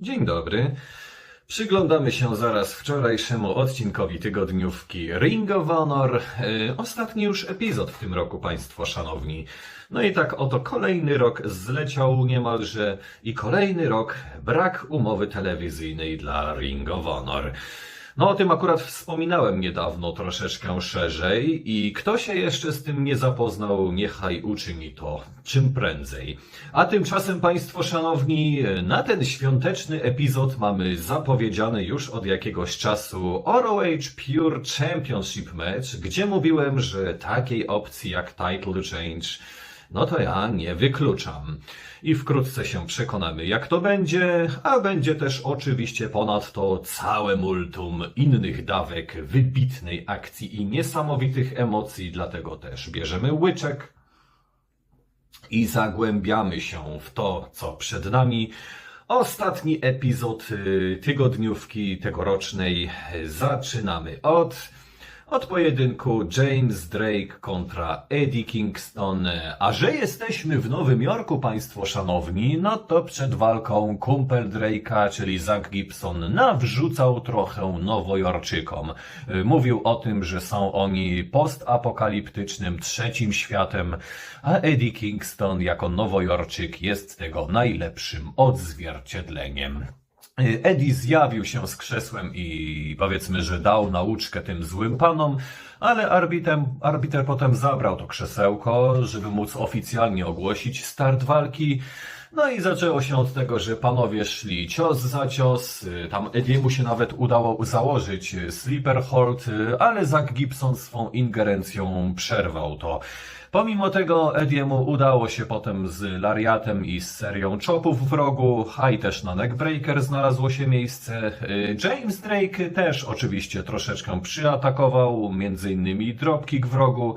Dzień dobry. Przyglądamy się zaraz wczorajszemu odcinkowi tygodniówki Ring of Honor. E, Ostatni już epizod w tym roku, Państwo szanowni. No i tak oto kolejny rok zleciał niemalże i kolejny rok brak umowy telewizyjnej dla Ring of Honor. No o tym akurat wspominałem niedawno troszeczkę szerzej i kto się jeszcze z tym nie zapoznał, niechaj uczyni to czym prędzej. A tymczasem Państwo szanowni, na ten świąteczny epizod mamy zapowiedziany już od jakiegoś czasu ROH Pure Championship Match, gdzie mówiłem, że takiej opcji jak Title Change no to ja nie wykluczam. I wkrótce się przekonamy, jak to będzie, a będzie też oczywiście ponadto całe multum innych dawek wybitnej akcji i niesamowitych emocji, dlatego też bierzemy łyczek i zagłębiamy się w to, co przed nami. Ostatni epizod y, tygodniówki tegorocznej zaczynamy od od pojedynku James Drake kontra Eddie Kingston. A że jesteśmy w Nowym Jorku, Państwo szanowni, no to przed walką kumpel Drake'a, czyli Zach Gibson, nawrzucał trochę Nowojorczykom. Mówił o tym, że są oni postapokaliptycznym trzecim światem, a Eddie Kingston jako Nowojorczyk jest tego najlepszym odzwierciedleniem. Eddie zjawił się z krzesłem i powiedzmy, że dał nauczkę tym złym panom, ale arbitem, arbiter potem zabrał to krzesełko, żeby móc oficjalnie ogłosić start walki. No i zaczęło się od tego, że panowie szli cios za cios, y, tam Ediemu się nawet udało założyć y, sleeper hold, y, ale Zach Gibson swą ingerencją przerwał to. Pomimo tego Ediemu udało się potem z lariatem i z serią chopów w rogu, a i też na neckbreaker znalazło się miejsce. James Drake też oczywiście troszeczkę przyatakował, między innymi dropkick w rogu.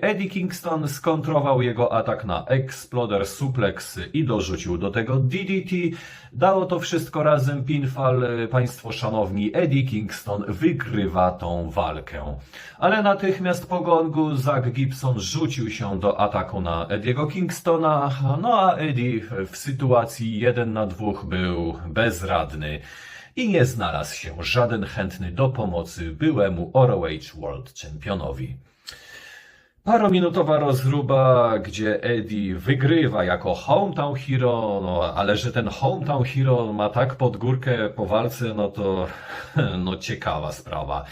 Eddie Kingston skontrował jego atak na Exploder Suplex i dorzucił do tego DDT. Dało to wszystko razem pinfall. Y, Państwo szanowni, Eddie Kingston wygrywa tą walkę. Ale natychmiast po gongu Zach Gibson rzucił się do ataku na Ediego Kingstona, no a Eddie w sytuacji 1 na 2 był bezradny i nie znalazł się żaden chętny do pomocy byłemu ROH World Championowi. Parominutowa rozruba, gdzie Eddie wygrywa jako hometown hero, no ale że ten hometown hero ma tak pod górkę po walce, no to no ciekawa sprawa.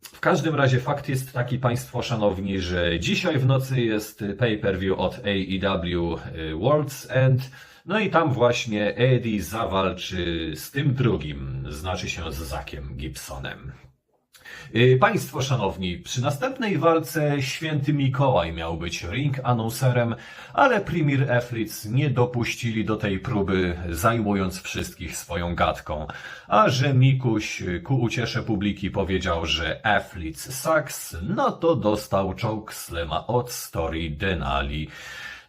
W każdym razie fakt jest taki, Państwo szanowni, że dzisiaj w nocy jest pay-per-view od AEW World's End. No i tam właśnie Eddie zawalczy z tym drugim, znaczy się z Zakiem Gibsonem. Y, Państwo szanowni, przy następnej walce święty Mikołaj miał być ring announcerem, ale Premier Athletes nie dopuścili do tej próby, zajmując wszystkich swoją gadką. A że Mikuś ku uciesze publiki powiedział, że Athletes sucks, no to dostał chokeslema od Story Denali.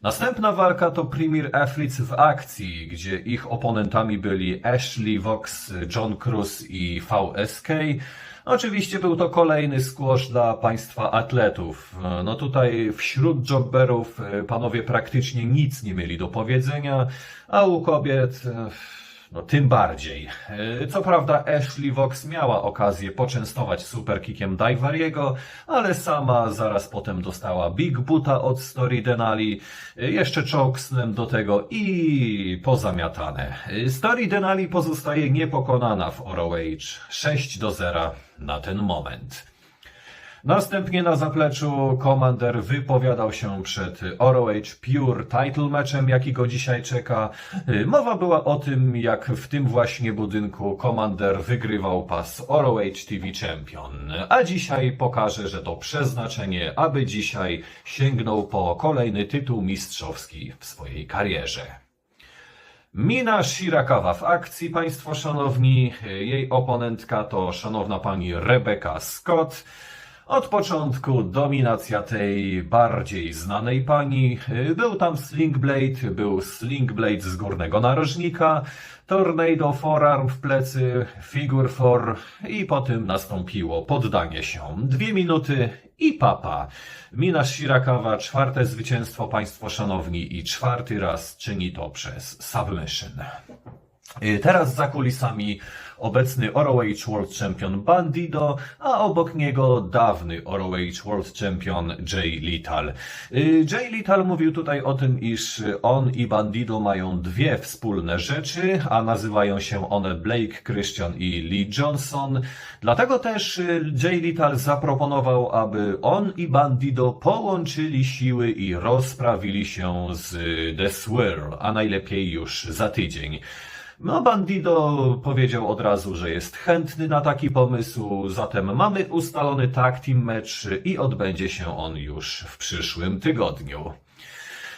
Następna walka to Premier Athletes w akcji, gdzie ich oponentami byli Ashley Vox, John Cruz i VSK. Oczywiście był to kolejny squash dla państwa atletów. No tutaj wśród jobberów e, panowie praktycznie nic nie mieli do powiedzenia, a u kobiet e, no tym bardziej. E, Co prawda Ashley Vox miała okazję poczęstować superkickiem Daiwariego, ale sama zaraz potem dostała Big Buta od Story Denali, e, jeszcze chokeslam do tego i pozamiatane. E, Story Denali pozostaje niepokonana w ROH 6 do 0 na ten moment. Następnie na zapleczu Commander wypowiadał się przed ROH Pure Title matchem, jaki go dzisiaj czeka. Y, Mowa była o tym, jak w tym właśnie budynku Commander wygrywał pas ROH TV Champion. A dzisiaj pokaże, że to przeznaczenie, aby dzisiaj sięgnął po kolejny tytuł mistrzowski w swojej karierze. Mina Shirakawa w akcji, Państwo szanowni. Jej oponentka to szanowna pani Rebecca Scott. Od początku dominacja tej bardziej znanej pani. Był tam Sling Blade, był Sling Blade z górnego narożnika, Tornado Forearm w plecy, Figure Four i potem nastąpiło poddanie się. Dwie minuty i papa. Mina Shirakawa, czwarte zwycięstwo Państwo szanowni i czwarty raz czyni to przez submission. Y, Teraz za kulisami obecny ROH World Champion Bandido, a obok niego dawny ROH World Champion Jay Lethal. Y, Jay Lethal mówił tutaj o tym, iż on i Bandido mają dwie wspólne rzeczy, a nazywają się one Blake Christian i Lee Johnson. Dlatego też y, Jay Lethal zaproponował, aby on i Bandido połączyli siły i rozprawili się z The Swirl, a najlepiej już za tydzień. No, Bandido powiedział od razu, że jest chętny na taki pomysł, zatem mamy ustalony tag team mecz i odbędzie się on już w przyszłym tygodniu.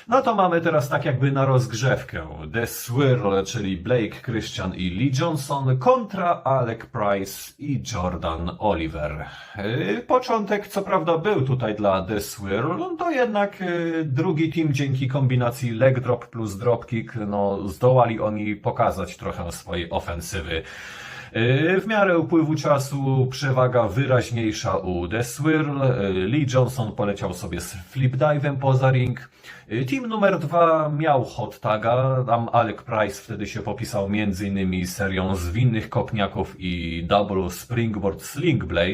No to mamy teraz tak jakby na rozgrzewkę The Swirl, czyli Blake Christian i Lee Johnson kontra Alec Price i Jordan Oliver. Yy, Początek co prawda był tutaj dla The Swirl, no to jednak yy, drugi team dzięki kombinacji leg drop plus dropkick, no zdołali oni pokazać trochę swojej ofensywy. Yy, W miarę upływu czasu przewaga wyraźniejsza u The Swirl. Lee Johnson poleciał sobie z flip dive'em poza ring. Yy, Team numer dwa miał hot taga. Tam Alec Price wtedy się popisał innymi serią zwinnych kopniaków i double springboard sling blade.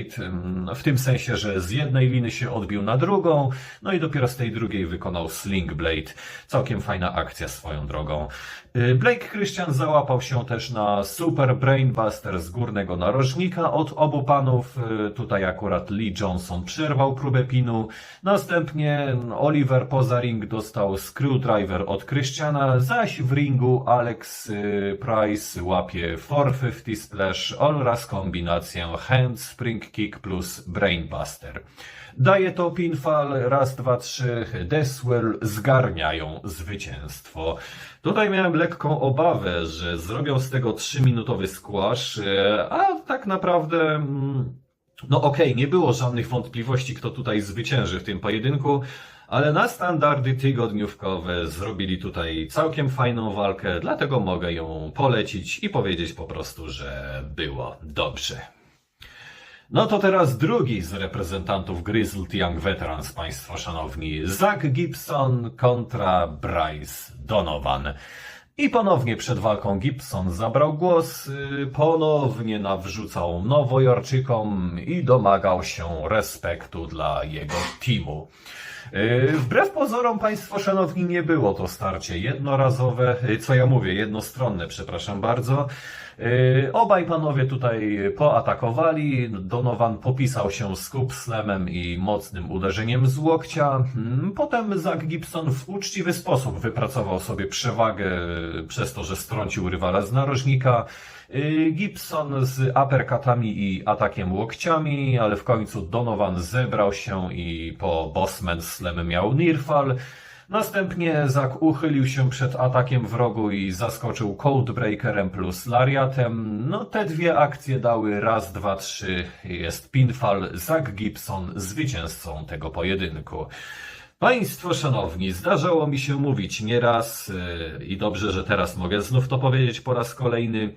Yy, W tym sensie, że z jednej liny się odbił na drugą, no i dopiero z tej drugiej wykonał sling blade. Całkiem fajna akcja swoją drogą. Yy, Blake Christian załapał się też na super brainbuster z górnego narożnika od obu panów. Yy, Tutaj akurat Lee Johnson przerwał próbę pinu. Następnie Oliver poza ring dostał screwdriver od Christiana, zaś w ringu Alex yy, Price łapie 450 splash oraz kombinację handspring kick plus brainbuster. Daje to pinfall, raz, dwa, trzy, Deswell zgarniają zwycięstwo. Tutaj miałem lekką obawę, że zrobią z tego 3-minutowy squash, e, a tak naprawdę, mm, no okej, nie było żadnych wątpliwości, kto tutaj zwycięży w tym pojedynku, ale na standardy tygodniówkowe zrobili tutaj całkiem fajną walkę, dlatego mogę ją polecić i powiedzieć po prostu, że było dobrze. No to teraz drugi z reprezentantów Grizzled Young Veterans, Państwo szanowni. Zach Gibson kontra Bryce Donovan. I ponownie przed walką Gibson zabrał głos, y, ponownie nawrzucał Nowojorczykom i domagał się respektu dla jego teamu. Y, Wbrew pozorom, Państwo szanowni, nie było to starcie jednorazowe, y, co ja mówię, jednostronne, przepraszam bardzo. Y, Obaj panowie tutaj poatakowali. Donovan popisał się z Scoop Slamem i mocnym uderzeniem z łokcia. Mm, Potem Zach Gibson w uczciwy sposób wypracował sobie przewagę przez to, że strącił rywala z narożnika. Y, Gibson z uppercutami i atakiem łokciami, ale w końcu Donovan zebrał się i po Bossman Slam miał Nirfal. Następnie Zak uchylił się przed atakiem wrogu i zaskoczył Codebreakerem plus Lariatem. No te dwie akcje dały raz, dwa, trzy. Jest pinfall. Zak Gibson zwycięzcą tego pojedynku. Państwo szanowni, zdarzało mi się mówić nieraz yy, i dobrze, że teraz mogę znów to powiedzieć po raz kolejny.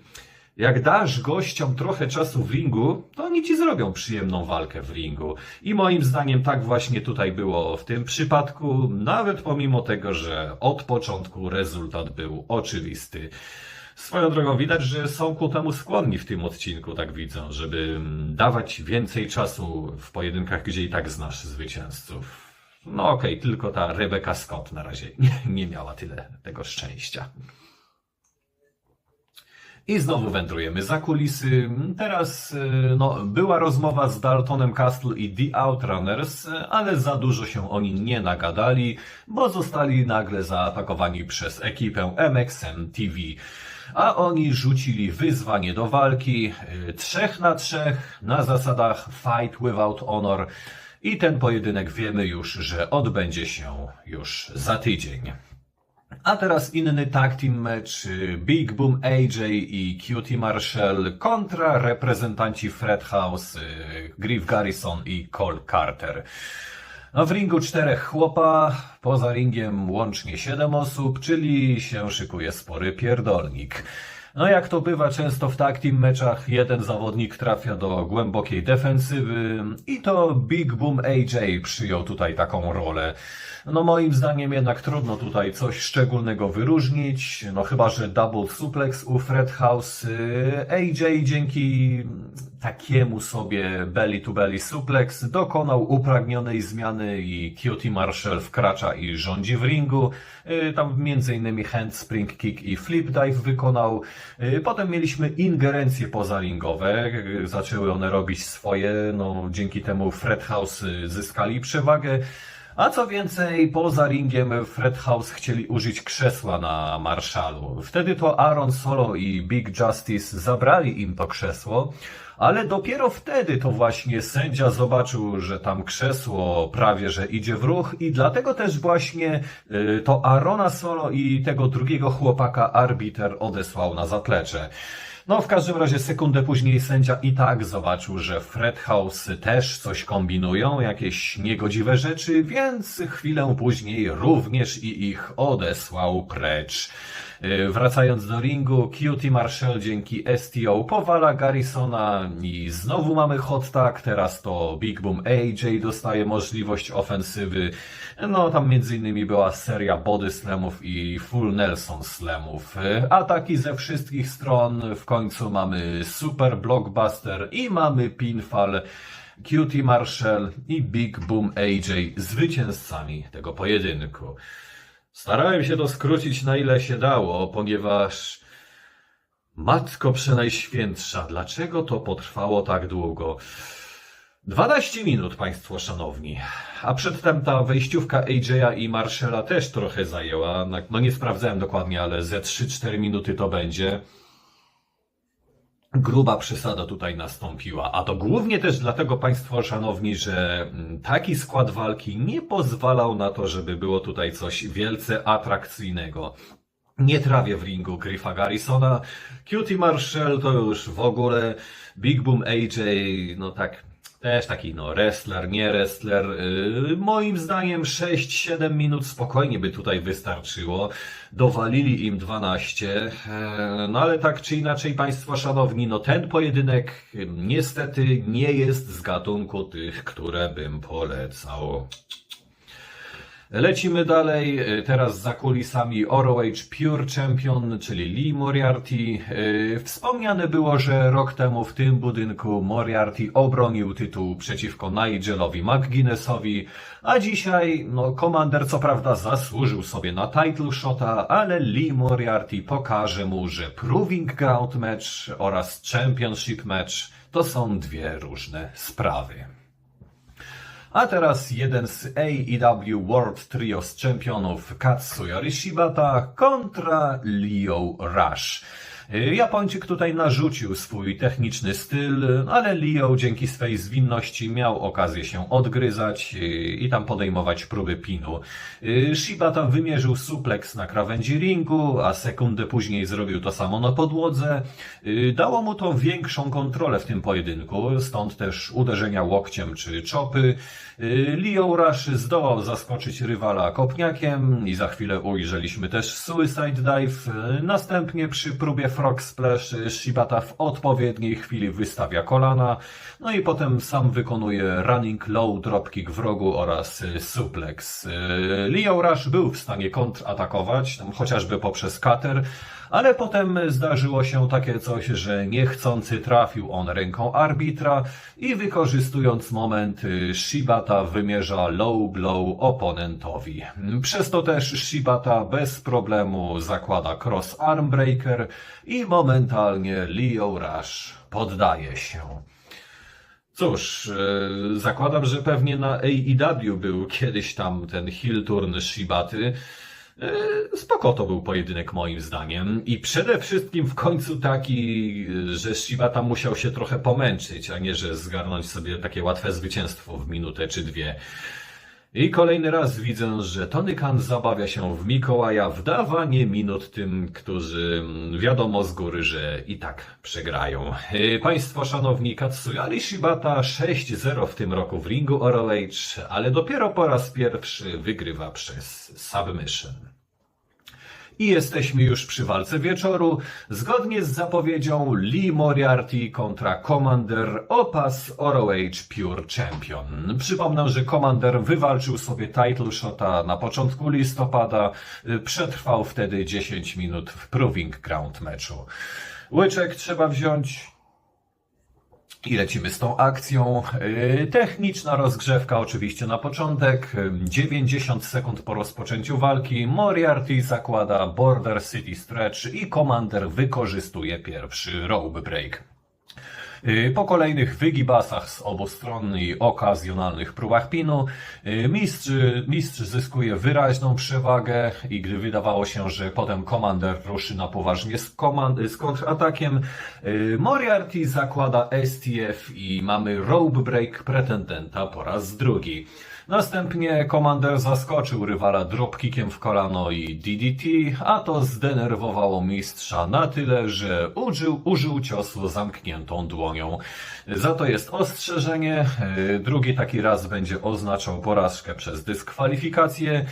Jak dasz gościom trochę czasu w ringu, to oni ci zrobią przyjemną walkę w ringu. I moim zdaniem tak właśnie tutaj było w tym przypadku, nawet pomimo tego, że od początku rezultat był oczywisty. Swoją drogą widać, że są ku temu skłonni w tym odcinku, tak widzę, żeby mm, dawać więcej czasu w pojedynkach, gdzie i tak znasz zwycięzców. No okej, tylko ta Rebecca Scott na razie nie, nie miała tyle tego szczęścia. I znowu wędrujemy za kulisy. Teraz y, no, była rozmowa z Daltonem Castle i The Outrunners, ale za dużo się oni nie nagadali, bo zostali nagle zaatakowani przez ekipę MXM TV. A oni rzucili wyzwanie do walki y, trzech na trzech na zasadach Fight Without Honor. I ten pojedynek wiemy już, że odbędzie się już za tydzień. A teraz inny tag team y, Big Boom AJ i Cutie Marshall kontra reprezentanci Fred House, Griff Garrison i Cole Carter. No w ringu czterech chłopa, poza ringiem łącznie siedem osób, czyli się szykuje spory pierdolnik. No jak to bywa często w tag team meczach, jeden zawodnik trafia do głębokiej defensywy i to Big Boom AJ przyjął tutaj taką rolę. No moim zdaniem jednak trudno tutaj coś szczególnego wyróżnić, no chyba, że double suplex u Fred House. y, AJ dzięki takiemu sobie belly to belly suplex dokonał upragnionej zmiany i QT Marshall wkracza i rządzi w ringu. Y, Tam między innymi handspring kick i flip dive wykonał. Y, Potem mieliśmy ingerencje pozaringowe. Y, Zaczęły one robić swoje. No, dzięki temu Fred House zyskali przewagę. A co więcej, poza ringiem Fred House chcieli użyć krzesła na Marshallu. Wtedy to Aaron Solo i Big Justice zabrali im to krzesło, ale dopiero wtedy to właśnie sędzia zobaczył, że tam krzesło prawie że idzie w ruch i dlatego też właśnie y, to Arona Solo i tego drugiego chłopaka arbiter odesłał na zaplecze. No, w każdym razie sekundę później sędzia i tak zobaczył, że Fred House też coś kombinują, jakieś niegodziwe rzeczy, więc chwilę później również i ich odesłał precz. Yy, Wracając do ringu, QT Marshall dzięki STO powala Garrisona i znowu mamy hot tag, teraz to Big Boom AJ dostaje możliwość ofensywy. No tam między innymi była seria body slamów i full Nelson slamów. Yy, Ataki ze wszystkich stron, w końcu mamy super blockbuster i mamy pinfall. QT Marshall i Big Boom AJ zwycięzcami tego pojedynku. Starałem się to skrócić na ile się dało, ponieważ Matko Przenajświętsza, dlaczego to potrwało tak długo? 12 minut, Państwo szanowni. A przedtem ta wejściówka AJ'a i Marshalla też trochę zajęła. No nie sprawdzałem dokładnie, ale ze 3-4 minuty to będzie. Gruba przesada tutaj nastąpiła, a to głównie też dlatego, Państwo szanowni, że mm, taki skład walki nie pozwalał na to, żeby było tutaj coś wielce atrakcyjnego. Nie trawię w ringu Griffa Garrisona, Cutie Marshall to już w ogóle, Big Boom AJ, no tak, też taki no wrestler, nie wrestler. Yy, moim zdaniem 6-7 minut spokojnie by tutaj wystarczyło. Dowalili im 12. Yy, no ale tak czy inaczej, Państwo szanowni, no ten pojedynek niestety nie jest z gatunku tych, które bym polecał. Lecimy dalej. Y, Teraz za kulisami ROH Pure Champion, czyli Lee Moriarty. Y, Wspomniane było, że rok temu w tym budynku Moriarty obronił tytuł przeciwko Nigelowi McGuinnessowi, a dzisiaj, no, komander co prawda zasłużył sobie na title shota, ale Lee Moriarty pokaże mu, że Proving Ground Match oraz Championship Match to są dwie różne sprawy. A teraz jeden z AEW World Trios czempionów Katsuya Shibata kontra Leo Rush. Japończyk tutaj narzucił swój techniczny styl, ale Leo dzięki swej zwinności miał okazję się odgryzać i tam podejmować próby pinu. Shibata wymierzył suplex na krawędzi ringu, a sekundę później zrobił to samo na podłodze. Dało mu to większą kontrolę w tym pojedynku, stąd też uderzenia łokciem czy czopy. Leo Rush zdołał zaskoczyć rywala kopniakiem i za chwilę ujrzeliśmy też Suicide Dive. Następnie przy próbie Frog Splash Shibata w odpowiedniej chwili wystawia kolana, no i potem sam wykonuje running low dropkick w rogu oraz suplex. Leo Rush był w stanie kontratakować, chociażby poprzez cutter, ale potem zdarzyło się takie coś, że niechcący trafił on ręką arbitra i wykorzystując moment Shibata wymierza low blow oponentowi. Przez to też Shibata bez problemu zakłada cross arm breaker i momentalnie Leo Rush poddaje się. Cóż, e, zakładam, że pewnie na AEW był kiedyś tam ten heel Shibaty. E, Spoko to był pojedynek moim zdaniem i przede wszystkim w końcu taki, że Shibata musiał się trochę pomęczyć, a nie że zgarnąć sobie takie łatwe zwycięstwo w minutę czy dwie. I kolejny raz widzę, że Tony Khan zabawia się w Mikołaja w dawanie minut tym, którzy wiadomo z góry, że i tak przegrają. E, Państwo szanowni, Katsuyari Shibata 6-0 w tym roku w ringu ROH, ale dopiero po raz pierwszy wygrywa przez submission. I jesteśmy już przy walce wieczoru. Zgodnie z zapowiedzią Lee Moriarty kontra Commander Opas ROH Pure Champion. Przypomnę, że Commander wywalczył sobie title shota na początku listopada. Y, Przetrwał wtedy 10 minut w Proving Ground meczu. Łyczek trzeba wziąć i lecimy z tą akcją. Yy, Techniczna rozgrzewka oczywiście na początek. Yy, 90 sekund po rozpoczęciu walki. Moriarty zakłada Border City Stretch i Commander wykorzystuje pierwszy rope break. Yy, Po kolejnych wygibasach z obu stron i okazjonalnych próbach pinu, yy, mistrz, mistrz zyskuje wyraźną przewagę i gdy wydawało się, że potem Commander ruszy na poważnie z, komand- z kontratakiem, yy, Moriarty zakłada STF i mamy rope break pretendenta po raz drugi. Następnie Commander zaskoczył rywala dropkickiem w kolano i DDT, a to zdenerwowało mistrza na tyle, że użył, użył ciosu zamkniętą dłonią. Za to jest ostrzeżenie. Yy, Drugi taki raz będzie oznaczał porażkę przez dyskwalifikację.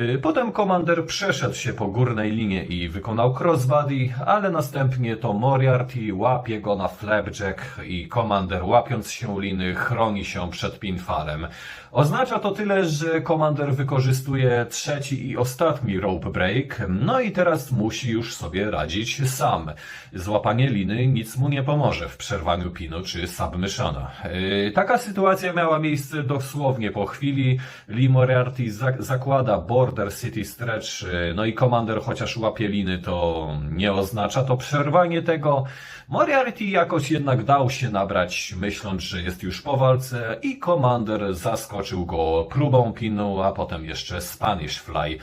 Yy, Potem komander przeszedł się po górnej linie i wykonał crossbody, ale następnie to Moriarty łapie go na flapjack i komander łapiąc się liny chroni się przed pinfalem. Oznacza to tyle, że komander wykorzystuje trzeci i ostatni rope break, no i teraz musi już sobie radzić sam. Złapanie liny nic mu nie pomoże w przerwaniu pinu czy submissiona. Yy, Taka sytuacja miała miejsce dosłownie po chwili. Lee Moriarty zak- zakłada Border City Stretch, no i komander chociaż łapie liny, to nie oznacza to przerwanie tego. Moriarty jakoś jednak dał się nabrać, myśląc, że jest już po walce i komander zaskoczył go próbą pinu, a potem jeszcze Spanish Fly.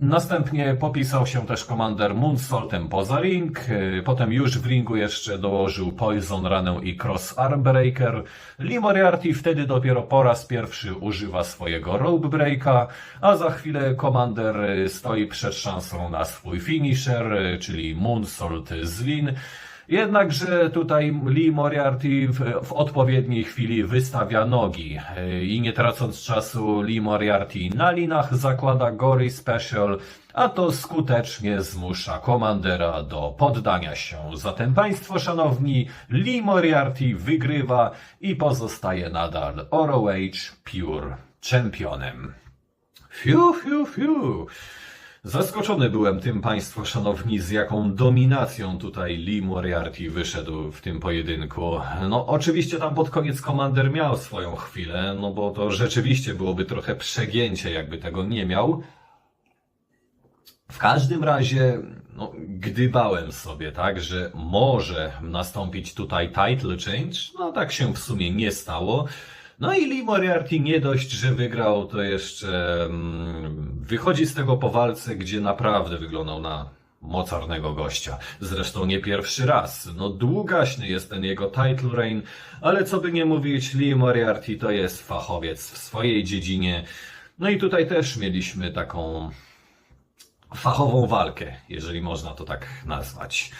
Następnie popisał się też komander Moonsaultem poza ring, yy, potem już w ringu jeszcze dołożył Poison Ranę i Cross Arm Breaker. Lee Moriarty wtedy dopiero po raz pierwszy używa swojego Rope Breaka, a za chwilę komander yy, stoi przed szansą na swój finisher, yy, czyli Moonsault z Lin. Jednakże tutaj Lee Moriarty w, w odpowiedniej chwili wystawia nogi Yy, i nie tracąc czasu Lee Moriarty na linach zakłada Gory Special, a to skutecznie zmusza komandera do poddania się. Zatem Państwo szanowni, Lee Moriarty wygrywa i pozostaje nadal ROH Pure czempionem. Fiu, fiu, fiu. Zaskoczony byłem tym Państwo szanowni, z jaką dominacją tutaj Lee Moriarty wyszedł w tym pojedynku. No oczywiście tam pod koniec komander miał swoją chwilę, no bo to rzeczywiście byłoby trochę przegięcie, jakby tego nie miał. W każdym razie, no, gdybałem sobie, tak, że może nastąpić tutaj title change, no tak się w sumie nie stało. No i Lee Moriarty nie dość, że wygrał, to jeszcze mm, wychodzi z tego po walce, gdzie naprawdę wyglądał na mocarnego gościa. Zresztą nie pierwszy raz. No długaśny jest ten jego title reign, ale co by nie mówić, Lee Moriarty to jest fachowiec w swojej dziedzinie. No i tutaj też mieliśmy taką fachową walkę, jeżeli można to tak nazwać.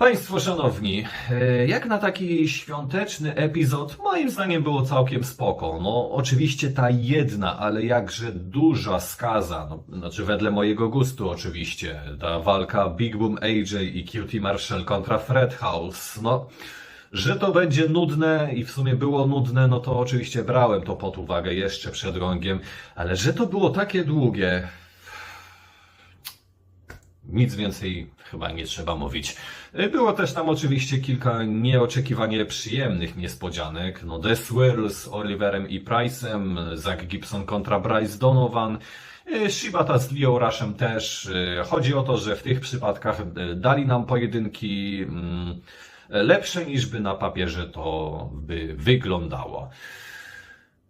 Państwo szanowni, e, jak na taki świąteczny epizod, moim zdaniem było całkiem spoko. No, oczywiście ta jedna, ale jakże duża skaza, no, znaczy wedle mojego gustu oczywiście, ta walka Big Boom AJ i QT Marshall kontra Fred House, no, że to będzie nudne i w sumie było nudne, no to oczywiście brałem to pod uwagę jeszcze przed rągiem, ale że to było takie długie, nic więcej chyba nie trzeba mówić. Było też tam oczywiście kilka nieoczekiwanie przyjemnych niespodzianek. No The Swirl z Oliverem i Price'em, Zach Gibson kontra Bryce Donovan, e, Shibata z Leo Rushem też. E, Chodzi o to, że w tych przypadkach e, dali nam pojedynki mm, lepsze niż by na papierze to by wyglądało.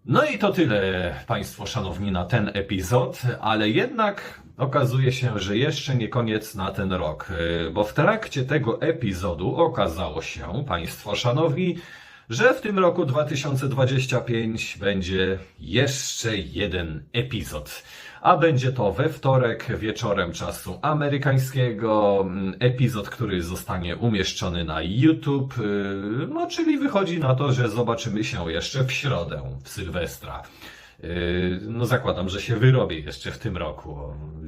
No i to tyle, Państwo szanowni, na ten epizod, ale jednak okazuje się, że jeszcze nie koniec na ten rok, yy, bo w trakcie tego epizodu okazało się, Państwo szanowni, że w tym roku 2025 będzie jeszcze jeden epizod. A będzie to we wtorek wieczorem czasu amerykańskiego. mm, Epizod, który zostanie umieszczony na YouTube. yy, No, czyli wychodzi na to, że zobaczymy się jeszcze w środę, w Sylwestra. Yy, No zakładam, że się wyrobię jeszcze w tym roku.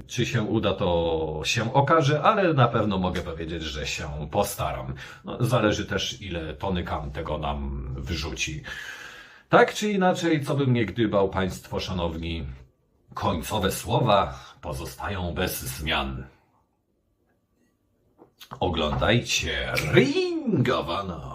Czy się uda, to się okaże, ale na pewno mogę powiedzieć, że się postaram. No, zależy też, ile Tony Khan tego nam wrzuci. Tak czy inaczej, co bym nie gdybał, Państwo szanowni, końcowe słowa pozostają bez zmian. Oglądajcie Ring of Honor.